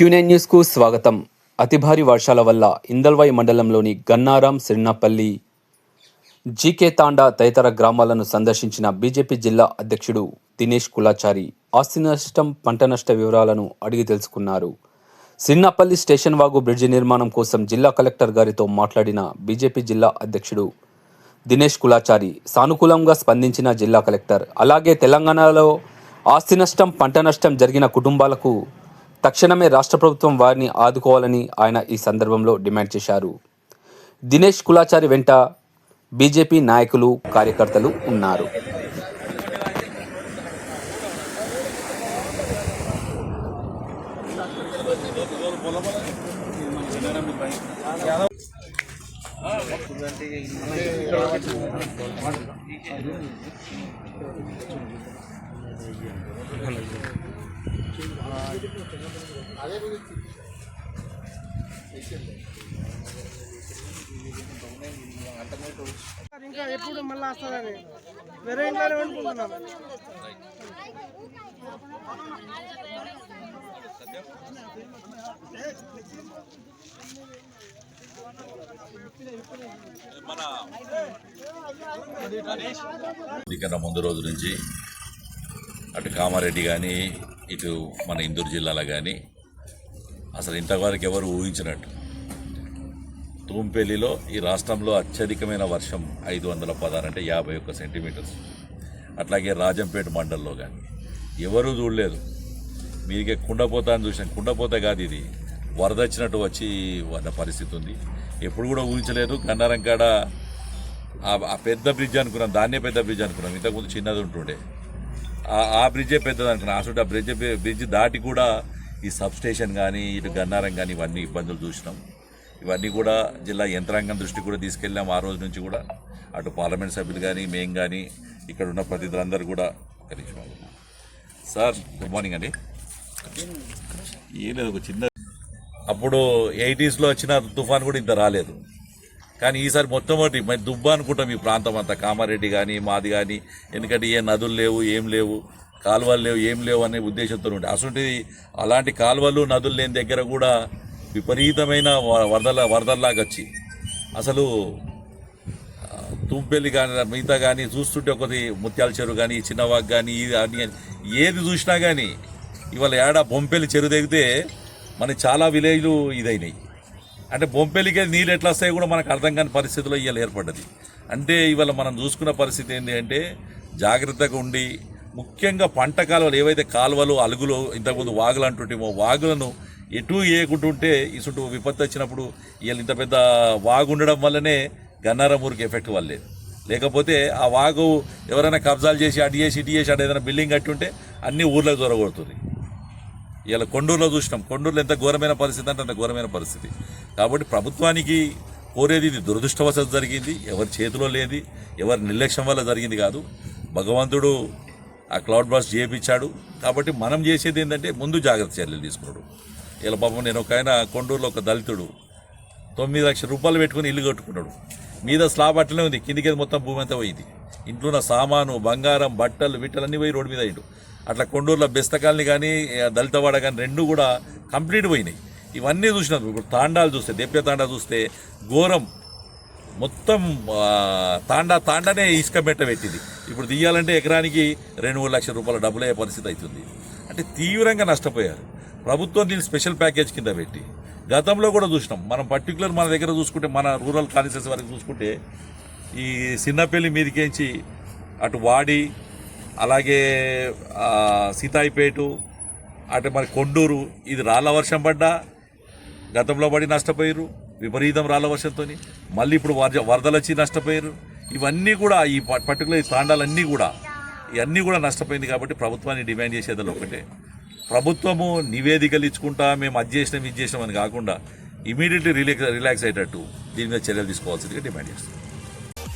Quinine న్యూస్కు స్వాగతం. అతి భారీ వర్షాల వల్ల ఇందల్వాయి మండలంలోని గన్నారం సిరినపల్లి జీకే తాండా తదితర గ్రామాలను సందర్శించిన బీజేపీ జిల్లా అధ్యక్షుడు దినేష్ కులాచారి ఆస్తి నష్టం పంట నష్ట వివరాలను అడిగి తెలుసుకున్నారు. సిరినపల్లి స్టేషన్ వాగు బ్రిడ్జి నిర్మాణం కోసం జిల్లా కలెక్టర్ గారితో మాట్లాడిన బీజేపీ జిల్లా అధ్యక్షుడు దినేష్ కులాచారి సానుకూలంగా స్పందించిన జిల్లా కలెక్టర్ అలాగే తెలంగాణలో ఆస్తి నష్టం పంట నష్టం జరిగిన కుటుంబాలకు తక్షణమే రాష్ట్ర ప్రభుత్వం వారిని ఆదుకోవాలని ఆయన ఈ సందర్భంలో డిమాండ్ చేశారు. దినేష్ కులాచారి వెంట బీజేపీ నాయకులు కార్యకర్తలు ఉన్నారు. ఇంకా ఎప్పుడు మళ్ళీ వస్తుందని? వేరే ఇంట్లోనే వండుకుంటున్నాను ఎన్నికల ముందు రోజు నుంచి అటు కామారెడ్డి కానీ ఇటు మన ఇందూరు జిల్లాలో కానీ అసలు ఇంతవరకు ఎవరు ఊహించినట్టు. తూంపెల్లిలో ఈ రాష్ట్రంలో అత్యధికమైన వర్షం ఐదు వందల పదహారు అంటే యాభై ఒక్క సెంటీమీటర్స్. అట్లాగే రాజంపేట మండల్లో కానీ ఎవరూ చూడలేదు. మీరికే కుండపోత అని చూసిన కుండపోత కాదు ఇది. వరద వచ్చినట్టు వచ్చి వాళ్ళ పరిస్థితి ఉంది. ఎప్పుడు కూడా ఊహించలేదు. గన్నారం కాడ ఆ- ఆ పెద్ద బ్రిడ్జ్ అనుకున్నాం దాన్నే పెద్ద బ్రిడ్జ్ అనుకున్నాం. ఇంతకుముందు చిన్నది ఉంటుండే. ఆ- బ్రిడ్జే పెద్దది అనుకున్నా. అసలు ఆ బ్రిడ్జ్ బ్రిడ్జ్ దాటి కూడా ఈ సబ్ స్టేషన్ కానీ ఇటు గన్నారం కానీ ఇవన్నీ ఇబ్బందులు చూసినాం. ఇవన్నీ కూడా జిల్లా యంత్రాంగం దృష్టికి కూడా తీసుకెళ్ళాం ఆ రోజు నుంచి కూడా. అటు పార్లమెంట్ సభ్యులు కానీ మేము కానీ ఇక్కడ ఉన్న ప్రతినిధులందరూ కూడా ఒక సార్ గుడ్ మార్నింగ్ అండి. ఏం లేదు ఒక చిన్న అప్పుడు ఎయిటీస్లో వచ్చిన తుఫాన్ కూడా ఇంత రాలేదు. కానీ ఈసారి మొట్టమొదటి మరి దుబ్బ అనుకుంటాం ఈ ప్రాంతం అంతా. కామారెడ్డి కానీ మాది కానీ ఎందుకంటే ఏ నదులు లేవు ఏం లేవు కాలువలు లేవు ఏం లేవు అనే ఉద్దేశంతో ఉండే. అసలు అలాంటి కాలువలు నదులు లేని దగ్గర కూడా విపరీతమైన వరదల వరదల్లాగా వచ్చి. అసలు తుంపెల్లి కానీ మిగతా కానీ చూస్తుంటే ఒకటి ముత్యాల చెరువు కానీ చిన్నవాగ్ కానీ ఇది అని కానీ ఏది చూసినా కానీ ఇవాళ ఏడ బొంపెల్లి చెరువు దిగితే మన చాలా విలేజ్లు ఇదైనాయి. అంటే బొంపెలికే నీళ్ళు ఎట్లా వస్తాయి కూడా మనకు అర్థం కాని పరిస్థితిలో ఇవాళ ఏర్పడ్డది. అంటే ఇవాళ మనం చూసుకున్న పరిస్థితి ఏంటి అంటే జాగ్రత్తగా ఉండి ముఖ్యంగా పంట కాలువలు ఏవైతే కాలువలు అలుగులు ఇంతకుముందు వాగులు అంటుంటేమో వాగులను ఎటు వేయకుంటుంటే ఇసుంటు విపత్తు వచ్చినప్పుడు వీళ్ళు ఇంత పెద్ద వాగు ఉండడం వల్లనే గన్నారమూరికి ఎఫెక్ట్ వల్లే లేకపోతే ఆ వాగు ఎవరైనా కబ్జాలు చేసి అటు చేసి ఇటు చేసి అటు ఏదైనా బిల్డింగ్ కట్టి ఉంటే అన్ని ఊర్లకు దొరకొడుతుంది ఇలా కొండూరులో చూసినాం. కొండూరులో ఎంత ఘోరమైన పరిస్థితి అంటే అంత ఘోరమైన పరిస్థితి. కాబట్టి ప్రభుత్వానికి కోరేది ఇది దురదృష్టవశాత్తు జరిగింది. ఎవరి చేతిలో లేది ఎవరి నిర్లక్ష్యం వల్ల జరిగింది కాదు. భగవంతుడు ఆ క్లౌడ్ బస్ట్ చేయించాడు. కాబట్టి మనం చేసేది ఏంటంటే ముందు జాగ్రత్త చర్యలు తీసుకున్నాడు. ఇలా పాపం నేను ఒక ఆయన కొండూరులో ఒక దళితుడు. తొమ్మిది లక్షల రూపాయలు పెట్టుకుని ఇల్లు కట్టుకున్నాడు. మీద స్లాబ్ అట్లనే ఉంది. కిందికి మొత్తం భూమి అంతా పోయింది. ఇంట్లో ఉన్న సామాను బంగారం బట్టలు విట్టలు అన్నీ పోయి రోడ్డు మీద అయ్యాడు. అట్లా కొండూరులో బెస్తకాలని కానీ దళితవాడ కానీ రెండు కూడా కంప్లీట్ పోయినాయి. ఇవన్నీ చూసినారు. ఇప్పుడు తాండాలు చూస్తే దేప్య తాండా చూస్తే ఘోరం. మొత్తం తాండా తాండానే ఇసుక మెట్ట పెట్టింది. ఇప్పుడు తీయాలంటే ఎకరానికి రెండు మూడు లక్షల రూపాయల డబ్బులు అయ్యే పరిస్థితి అవుతుంది. అంటే తీవ్రంగా నష్టపోయారు. ప్రభుత్వం దీన్ని స్పెషల్ ప్యాకేజ్ కింద పెట్టి. గతంలో కూడా చూసినాం. మనం పర్టికులర్ మన దగ్గర చూసుకుంటే మన రూరల్ కాన్స్టిట్యూన్సీ వరకు చూసుకుంటే ఈ చిన్నపల్లి మీదకేంచి అటు వాడి అలాగే సీతాయిపేటు అటు మరి కొండూరు ఇది రాళ్ళ వర్షం పడ్డా గతంలో పడి నష్టపోయారు విపరీతం రాళ్ళ వర్షంతో మళ్ళీ ఇప్పుడు వరద వరదలు వచ్చి నష్టపోయారు ఇవన్నీ కూడా ఈ పర్టికులర్ ఈ తాండాలన్నీ కూడా ఇవన్నీ కూడా నష్టపోయింది కాబట్టి ప్రభుత్వాన్ని డిమాండ్ చేసేదాలు ఒకటే. ప్రభుత్వము నివేదికలు ఇచ్చుకుంటా మేము అది చేసినాం ఇది చేసినాం అని కాకుండా ఇమీడియట్లీ రిలాక్స్ రిలాక్స్ అయ్యేటట్టు దీని మీద చర్యలు తీసుకోవాల్సిందిగా డిమాండ్ చేస్తాం